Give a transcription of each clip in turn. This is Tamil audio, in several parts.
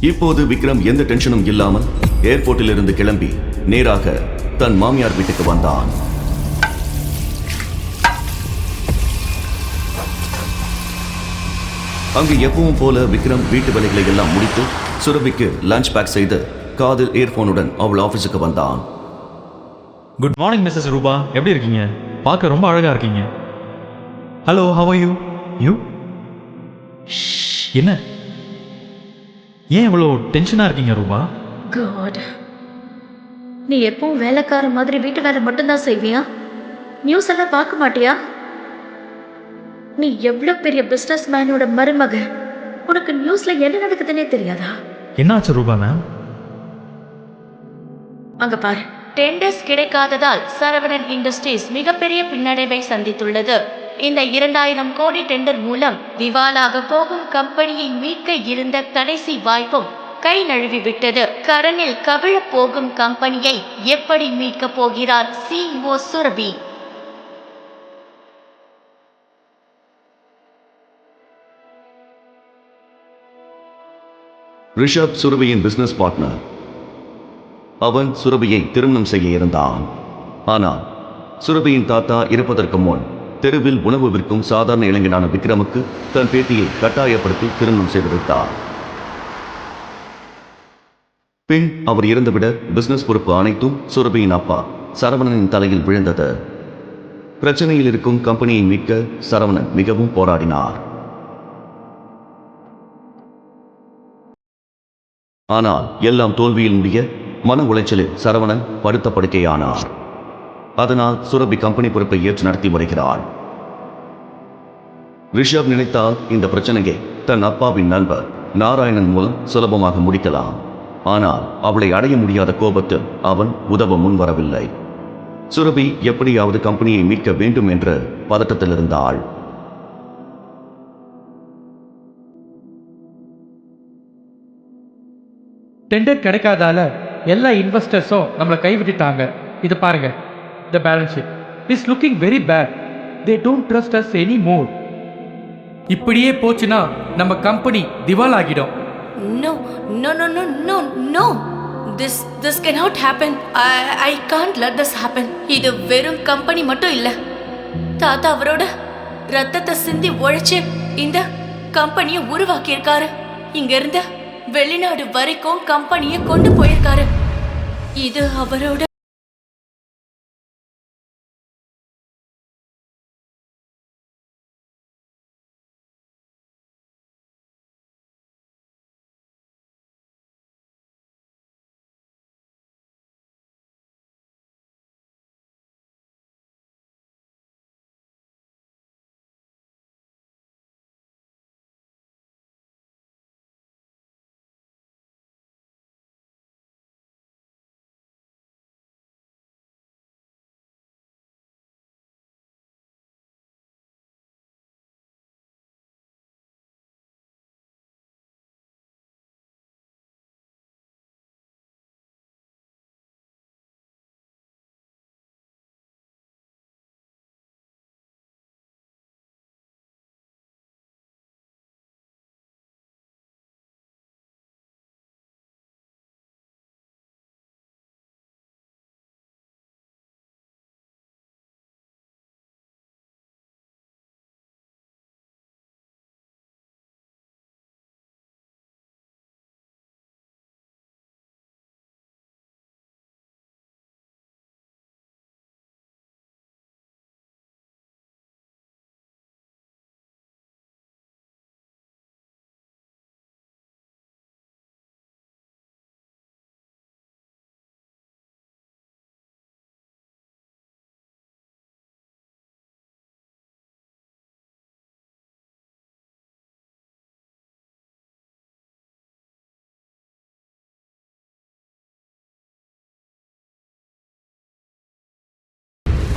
இப்போது விக்ரம் எந்த டென்ஷனும் இல்லாமல் ஏர்போர்ட்டில் இருந்து கிளம்பி நேராக தன் மாமியார் வீட்டுக்கு வந்தான். அங்கு எப்பவும் போல விக்ரம் வீட்டு வேலைகளை எல்லாம் முடித்து சுரபிக்கு லஞ்ச் பேக் செய்து காதில் இயர்போனுடன் அவள் ஆஃபீஸுக்கு வந்தான். குட் மார்னிங் மிஸ்ஸஸ் ரூபா எப்படி இருக்கீங்க? பார்க்க ரொம்ப அழகா இருக்கீங்க. ஹலோ ஹவ் யூ யூ என்ன? ஏன் இவ்வளோ டென்ஷனாக இருக்கீங்க ரூபா? காட் நீ எப்பவும் வேலைக்கார மாதிரி வீட்டு வேலை மட்டும்தான் செய்வியா? நியூஸ் எல்லாம் பார்க்க மாட்டியா? நீ எவ்வளோ பெரிய பிஸ்னஸ் மேனோட மருமக. உனக்கு நியூஸ்ல என்ன நடக்குதுன்னே தெரியாதா? என்னாச்சு ரூபா மேம் அங்க பாரு. டெண்டர்ஸ் கிடைக்காததால் சரவணன் இண்டஸ்ட்ரீஸ் மிகப்பெரிய பின்னடைவை சந்தித்துள்ளது. இந்த இரண்டாயிரம் கோடி டெண்டர் மூலம் திவாலாக போகும் கம்பெனியை மீட்க இருந்த கடைசி வாய்ப்பும் கை நழுவிவிட்டது கரனில் கடனில் கவிழப் போகும் கம்பெனியை எப்படி மீட்கப் போகிறார் சிஓ சுரபி? ரிஷப் சுரபியின் பிசினஸ் பார்ட்னர் அவன் சுரபியை திருமணம் செய்ய இருந்தான். ஆனால் சுரபியின் தாத்தா இருப்பதற்கு முன் தெருவில் உணவு விற்கும் சாதாரண இளைஞனான விக்ரமுக்கு தன் பேட்டியை கட்டாயப்படுத்தி திருமணம் செய்து வைத்தார். பின் அவர் இறந்துவிட பிசினஸ் பொறுப்பு அனைத்தும் சுரபியின் அப்பா சரவணனின் தலையில் விழுந்தது. பிரச்சனையில் இருக்கும் கம்பெனியை மீட்க சரவணன் மிகவும் போராடினார். ஆனால் எல்லாம் தோல்வியில் முடிய மன உளைச்சலில் சரவணன் படுத்த படுக்கையானார். அதனால் சுரபி கம்பெனி பொறுப்பை ஏற்று நடத்தி வருகிறாள். ரிஷப் நினைத்தால் இந்த பிரச்சனையை தன் அப்பாவின் நண்பர் நாராயணன் மூலம் சுலபமாக முடிக்கலாம். ஆனால் அவளை அடைய முடியாத கோபத்தில் அவன் உதவ முன்வரவில்லை சுரபி எப்படியாவது கம்பெனியை மீட்க வேண்டும் என்ற பதட்டத்தில் இருந்தாள். டெண்டர் கிடைக்காதால எல்லா இன்வெஸ்டர்ஸும் நம்மளை கைவிட்டுட்டாங்க. இது பாருங்க. The balance sheet is looking very bad they don't trust us any more இப்படியே போச்சுன்னா நம்ம கம்பெனி திவால் ஆகிடும். No, no, no, no, no, no. This this cannot happen. I I can't let this happen. இது வெறும் கம்பெனி மட்டும் இல்ல. தாத்தா அவரோட ரத்தத்தை சிந்தி உழைச்சு இந்த கம்பெனியை உருவாக்கியிருக்காரு. இங்க இருந்த வெளிநாடு வரைக்கும் கம்பெனியை கொண்டு போயிருக்காரு. இது அவரோட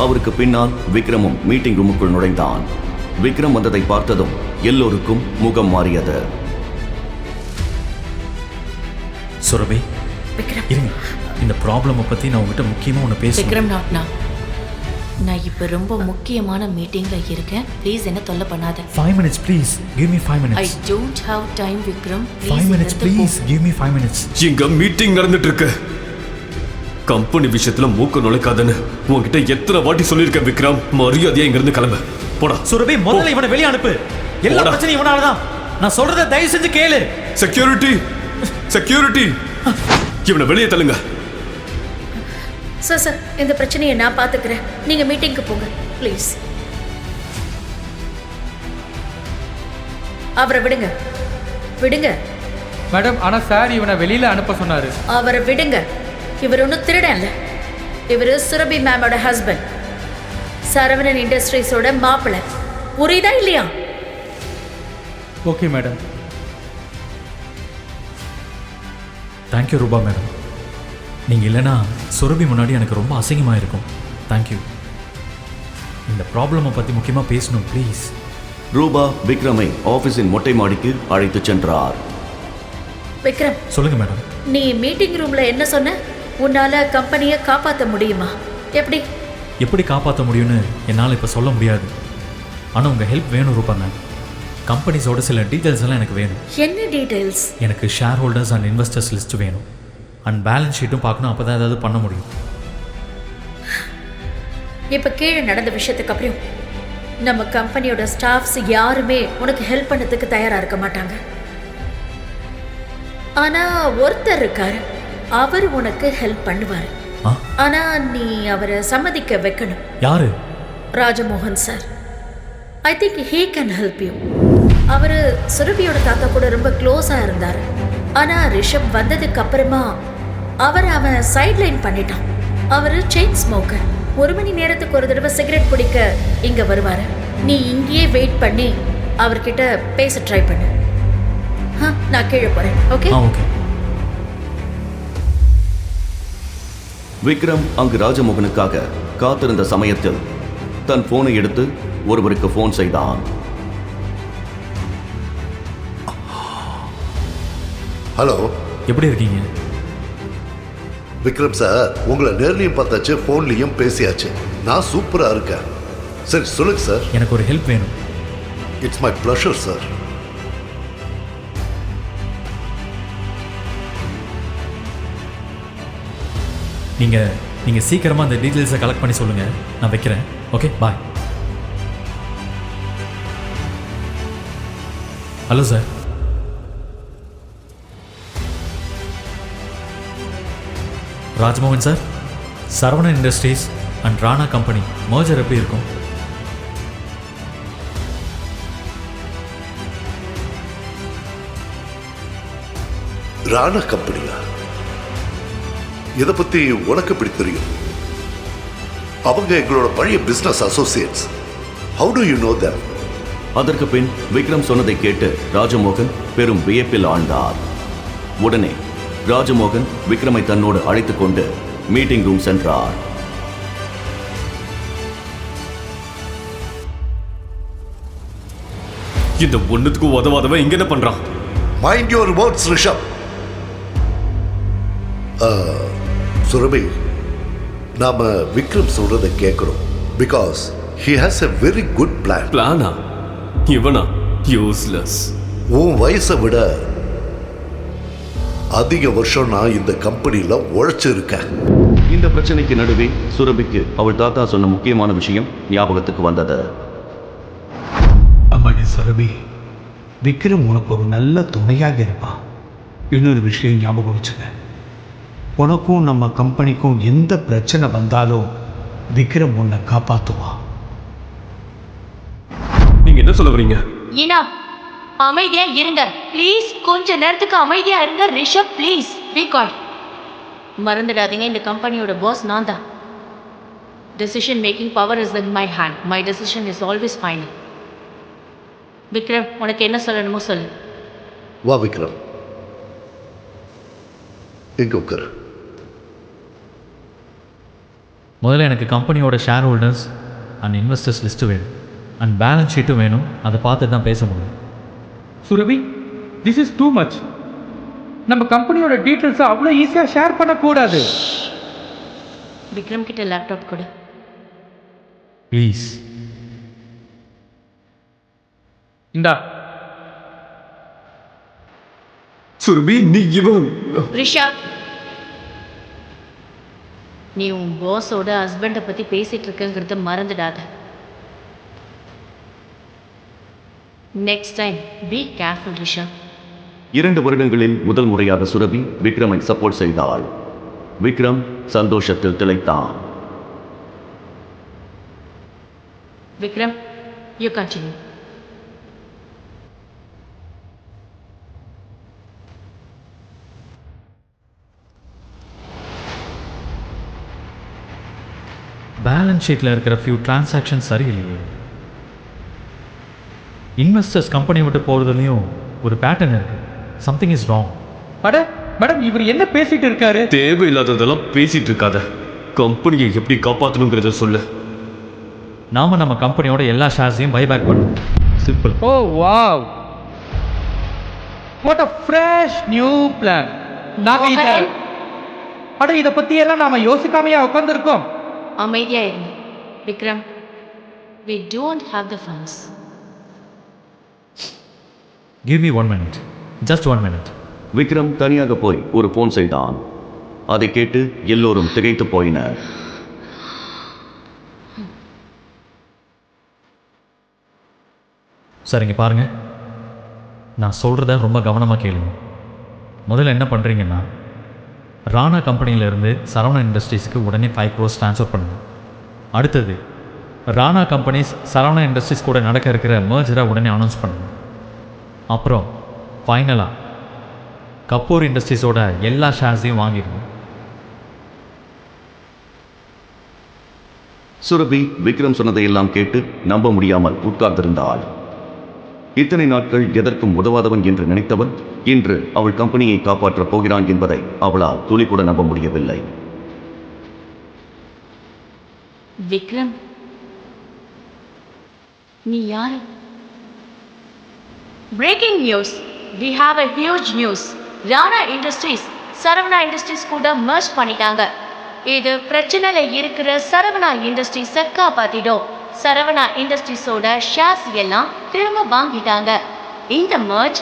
அவருக்கு பின்னால் விக்ரமும் மீட்டிங் ரூமுக்குள் நுழைந்தான். விக்ரம் வந்ததை பார்த்ததும் எல்லோருக்கும் முகம் மாறியது. சுரபி விக்ரம். இருங்க. இந்த ப்ராப்ளமை பற்றி நான் உங்ககிட்ட முக்கியமாக ஒன்று பேசுகிறேன் விக்ரம் நாட்னா நான் இப்போ ரொம்ப முக்கியமான மீட்டிங்ல இருக்கேன். ப்ளீஸ் என்ன தொல்லை பண்ணாத. Five minutes please give me five I minutes don't have time Vikram. Five minutes please give me five minutes இங்க மீட்டிங் நடந்துட்டு இருக்கு. கம்பெனி விஷயத்துல மூக்க நுழைக்காதன்னு உன்கிட்ட எத்தனை வாட்டி சொல்லியிருக்கேன் விக்ரம். மரியாதையா இங்க இருந்து கிளம்பு. போடா. சுரபி முதல்ல இவனை வெளிய அனுப்பு. எல்லா. பிரச்சனையும் இவனால தான் நான் சொல்றத தயவு செஞ்சு கேளு. செக்யூரிட்டி செக்யூரிட்டி இவனை வெளியே தள்ளுங்க. சார் சார் இந்த பிரச்சனையை நான் பார்த்துக்கிறேன். நீங்கள் மீட்டிங்க்கு போங்க ப்ளீஸ். அவரை விடுங்க. விடுங்க. மேடம் ஆனால் சார் இவனை வெளியில் அனுப்ப சொன்னார். அவரை விடுங்க. இவர் ஒன்றும் திருடன்ல இவர் சுரபி மேமோட ஹஸ்பண்ட் சரவணன் இண்டஸ்ட்ரீஸோட மாப்பிள்ளை. புரியுதா இல்லையா? Okay madam thank you Rupa madam நீங்கள் இல்லைன்னா சுரபி முன்னாடி எனக்கு ரொம்ப அசிங்கமாக இருக்கும் தேங்க்யூ இந்த ப்ராப்ளமை பற்றி முக்கியமாக பேசணும் ப்ளீஸ் ரூபா விக்ரமை ஆபீஸின் மொட்டை மாடிக்கு அழைத்துச் சென்றார். விக்ரம். சொல்லுங்கள் மேடம் நீ மீட்டிங் ரூம்ல என்ன சொன்ன? உன்னால கம்பெனியை காப்பாற்ற முடியுமா? எப்படி? எப்படி காப்பாற்ற முடியும்னு என்னால் இப்போ சொல்ல முடியாது. ஆனால் உங்கள் ஹெல்ப் வேணும் ரூபா மேம் கம்பெனிஸோட சில டீட்டெயில்ஸ் எல்லாம் எனக்கு வேணும். என்ன டீடைல்ஸ் எனக்கு shareholders and investors list வேணும். அண்ட் பேலன்ஸ் ஷீட்டும் பார்க்கணும் அப்போ தான் ஏதாவது பண்ண முடியும். இப்போ கீழே நடந்த விஷயத்துக்கு அப்புறம் நம்ம கம்பெனியோட ஸ்டாஃப்ஸ் யாருமே உனக்கு ஹெல்ப் பண்ணதுக்கு தயாரா இருக்க மாட்டாங்க. ஆனா ஒருத்தர் இருக்காரு. அவர் உனக்கு ஹெல்ப் பண்ணுவார். ஆனா நீ அவரை சம்மதிக்க வைக்கணும். யாரு? Rajamohan sir. I think he can help you அவர் சுரபியோட தாத்தா கூட ரொம்ப க்ளோஸாக இருந்தார். ஆனால் ரிஷப் வந்ததுக்கு அப்புறமா அவர் அவன் சைட்லைன் பண்ணிட்டான். அவர் செயின் ஸ்மோக்கர் ஒரு மணி நேரத்துக்கு ஒரு தடவை சிகரெட் பிடிக்க இங்கே வருவார். நீ இங்கேயே வெயிட் பண்ணி அவர்கிட்ட பேச ட்ரை பண்ணு. நான் கீழே போகிறேன் ஓகே ஓகே விக்ரம் அங்கு ராஜமோகனுக்காக காத்திருந்த சமயத்தில் தன் போனை எடுத்து ஒருவருக்கு போன் செய்தான். ஹலோ எப்படி இருக்கீங்க? விக்ரம் சார் உங்களை நேர்லையும் பார்த்தாச்சு ஃபோன்லையும் பேசியாச்சு. நான் சூப்பராக இருக்கேன். சரி சொல்லுங்க சார் எனக்கு ஒரு ஹெல்ப் வேணும். இட்ஸ் மை ப்ளஷர் சார் நீங்கள் நீங்கள் சீக்கிரமாக அந்த டீட்டெயில்ஸை கலெக்ட் பண்ணி சொல்லுங்கள் நான் வைக்கிறேன். Okay bye hello sir Rajmohan sir Saravanan industries and Rana company merger எப்படி இருக்கும்? ராணா கம்பெனியா இதை பற்றி உனக்கு எப்படி தெரியும்? அவங்க எங்களோட பழைய business associates how do you know them அதற்கு பின் விக்ரம் சொன்னதை கேட்டு ராஜமோகன் பெரும் வியப்பில் ஆழ்ந்தார். உடனே ராஜமோகன் விக்ரமை தன்னோடு அழைத்துக் கொண்டு மீட்டிங் ரூம் சென்றார். இந்த ஒண்ணுத்துக்கு உதவாதவன் இங்க என்ன பண்றான்? Mind your words Rishabh Surabhi நாம விக்ரம் சொல்றதை கேட்குறோம் because he has a very good plan பிளானா இவனா? யூஸ்லெஸ் உன் வயசை விட அதிக வருஷம் நான் இந்த கம்பெனியில் உழைச்சிருக்கேன். இந்த பிரச்சனைக்கு நடுவே சுரபிக்கு அவள் தாத்தா சொன்ன முக்கியமான விஷயம் ஞாபகத்துக்கு வந்தது. அம்மாடி சரபி விக்ரம் உனக்கு ஒரு நல்ல துணையாக இருப்பான். இன்னொரு விஷயம் ஞாபகம் வச்சுக்க. உனக்கும் நம்ம கம்பெனிக்கும் எந்த பிரச்சனை வந்தாலும் விக்ரம் உன்னை காப்பாற்றுவான் நீங்க என்ன சொல்ல வரீங்க? இனா அமைதியா இருங்க. ப்ளீஸ் கொஞ்ச நேரத்துக்கு அமைதியா இருங்க. ரிஷப் ப்ளீஸ் பி கால் மறந்துடாதீங்க இந்த கம்பெனியோட பாஸ் நான் தான் decision making power is in my hand my decision is always final Vikram உனக்கு என்ன சொல்லணுமோ சொல்லு. வா விக்ரம். எங்க உட்காரு. முதல்ல எனக்கு கம்பெனியோட shareholders and investors list வேணும். அண்ட் பேலன்ஸ் ஷீட்டும் வேணும். அதை பார்த்து தான் பேச முடியும். Surabhi this is too much நம்ம கம்பெனியோட டீட்டெயில்ஸை அவ்வளோ ஈஸியாக ஷேர் பண்ணக்கூடாது. விக்ரம் கிட்ட லேப்டாப் கொடு. ப்ளீஸ் இந்தா. சுரபி நீ இவன். ரிஷப் நீ உன் பாஸோட ஹஸ்பண்டை பத்தி பேசிட்டு இருக்கங்கிறத மறந்துடாத. Next time be careful Rishabh இரண்டு வருடங்களில் முதல் முறையாக சுரபி விக்ரமை சப்போர்ட் செய்தாள். விக்ரம் சந்தோஷத்தில் திளைத்தான். விக்ரம் யூ கண்டினியூ பேலன்ஸ் ஷீட்டில் இருக்கிற ஃபியூ டிரான்சாக்ஷன் சரியில்லையே. இன்வெஸ்டர்ஸ் கம்பெனி விட்டு போகிறதுலையும் ஒரு பேட்டர்ன் இருக்குது சம்திங் இஸ் ராங் அட மேடம் இவர் என்ன பேசிட்டு இருக்காரு? தேவையில்லாததெல்லாம் பேசிட்டு இருக்காத. கம்பெனியை எப்படி காப்பாற்றணுங்கிறத சொல்லு. நாம் நம்ம கம்பெனியோட எல்லா ஷேர்ஸையும் பைபேக் பண்ணுவோம் simple oh wow what a fresh new plan நாங்க இத. அட இத பத்தி எல்லாம் நாம யோசிக்காமையா உட்கார்ந்திருக்கோம். அமைதியா இருங்க Vikram we don't have the funds give me one minute just one minute Vikram தனியாக போய் ஒரு போன் செய்தான். அதை கேட்டு எல்லோரும் திகைத்து போயினர். சரிங்க பாருங்க. நான் சொல்கிறத ரொம்ப கவனமாக கேளுங்க. முதல்ல என்ன பண்ணுறீங்கன்னா ராணா கம்பெனியிலிருந்து சரவணா இண்டஸ்ட்ரீஸ்க்கு உடனே ஃபைவ் க்ரோஸ் ட்ரான்ஸ்ஃபர் பண்ணணும். அடுத்தது ராணா கம்பெனிஸ் சரவணா இண்டஸ்ட்ரீஸ் கூட நடக்க இருக்கிற மேர்ஜரை உடனே அனௌன்ஸ் பண்ணணும். அப்புறம் ஃபைனலாக கப்பூர் இண்டஸ்ட்ரீஸோட எல்லா ஷேர்ஸையும் வாங்கிடணும். சுரபி விக்ரம் சொன்னதையெல்லாம் கேட்டு நம்ப முடியாமல் உட்கார்ந்திருந்தாள். இத்தனை நாட்கள் எதற்கும் உதவாதவன் என்று நினைத்தவன் இன்று அவள் கம்பெனியை காப்பாற்றப் போகிறான் என்பதை அவளால் துளி கூட நம்ப முடியவில்லை. விக்ரம் நீ யாரு? Breaking news we have a huge news Rana industries Saravana industries கூட மர்ஜ் பண்ணிட்டாங்க. இது பிரச்சனையில இருக்கிற சரவணா இண்டஸ்ட்ரீஸை காப்பாற்றிடும் சரவணா இண்டஸ்ட்ரீஸோட ஷேர்ஸ் எல்லாம் திரும்ப வாங்கிட்டாங்க. இந்த மர்ஜ்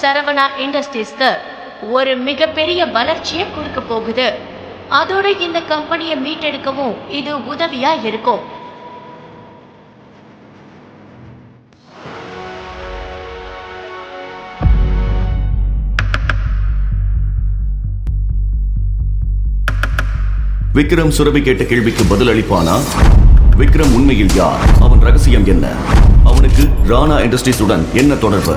சரவணா இண்டஸ்ட்ரீஸ்க்கு ஒரு மிகப்பெரிய வளர்ச்சியை கொடுக்க போகுது. அதோட இந்த கம்பெனியை மீட்டெடுக்கவும் இது உதவியா இருக்கும். விக்ரம் சுரபி கேட்ட கேள்விக்கு பதில் அளிப்பானா விக்ரம் உண்மையில் யார்? அவன் ரகசியம் என்ன? அவனுக்கு ராணா இண்டஸ்ட்ரீஸுடன் என்ன தொடர்பு?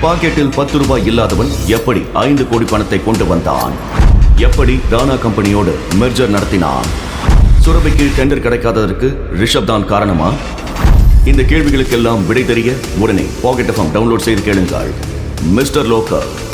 பாக்கெட்டில் பத்து ரூபாய் இல்லாதவன் எப்படி ஐந்து கோடி பணத்தை கொண்டு வந்தான்? எப்படி ராணா கம்பெனியோடு மெர்ஜர் நடத்தினான்? சுரபிக்கு டெண்டர் கிடைக்காததற்கு ரிஷப் தான் காரணமா? இந்த கேள்விகளுக்கெல்லாம் விடை தெரிய உடனே பாக்கெட் எஃப்எம் டவுன்லோட் செய்து கேளுங்கள். Mister locker.